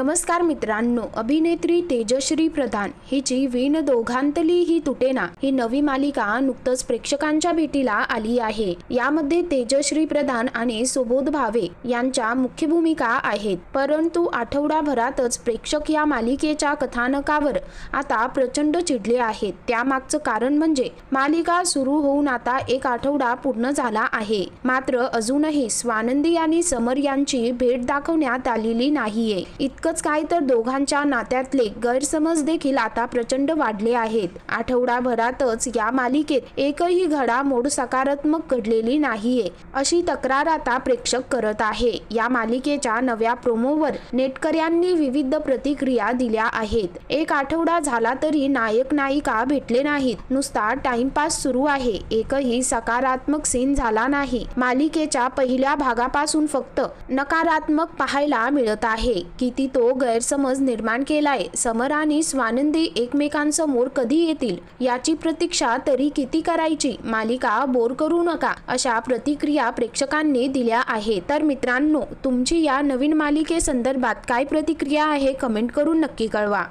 नमस्कार मित्रांनो अभिनेत्री तेजश्री प्रधान हिची विण दोघांतली ही तुटेना ही नवी मालिका नुकतंच प्रेक्षकांच्या भेटीला आली आहे. यामध्ये तेजश्री प्रधान आणि सुबोध भावे यांच्या मुख्य भूमिका आहेत. परंतु आठवडाभरातच प्रेक्षक या मालिकेच्या कथानकावर आता प्रचंड चिडले आहेत. त्यामागचं कारण म्हणजे मालिका सुरू होऊन आता एक आठवडा पूर्ण झाला आहे. मात्र अजूनही स्वानंदी आणि समर यांची भेट दाखवण्यात आलेली नाहीये. इतकंच काय तर दोघांच्या नात्यातले गैरसमज देखील आता प्रचंड वाढले आहेत. आठवडाभरातच या मालिकेत एकही घडामोड सकारात्मक घडलेली नाहीये अशी तक्रार आता प्रेक्षक करत आहे. या मालिकेच्या नव्या प्रोमोवर नेटकऱ्यांनी विविध प्रतिक्रिया दिल्या आहेत. एक आठवडा झाला तरी नायक नायिका भेटले नाहीत. नुसता टाइमपास सुरू आहे. एकही सकारात्मक सीन झाला नाही. मालिकेच्या पहिल्या भागापासून फक्त नकारात्मक पाहायला मिळत आहे. किती तो गैरसमज निर्माण केलाय. समर आणि स्वानंदी एकमेकांसमोर कधी येतील याची प्रतीक्षा तरी किती करायची? मालिका बोर करू नका अशा प्रतिक्रिया प्रेक्षकांनी दिल्या आहे तर मित्रांनो तुमची या नवीन मालिकेसंदर्भात काय प्रतिक्रिया आहे कमेंट करून नक्की कळवा.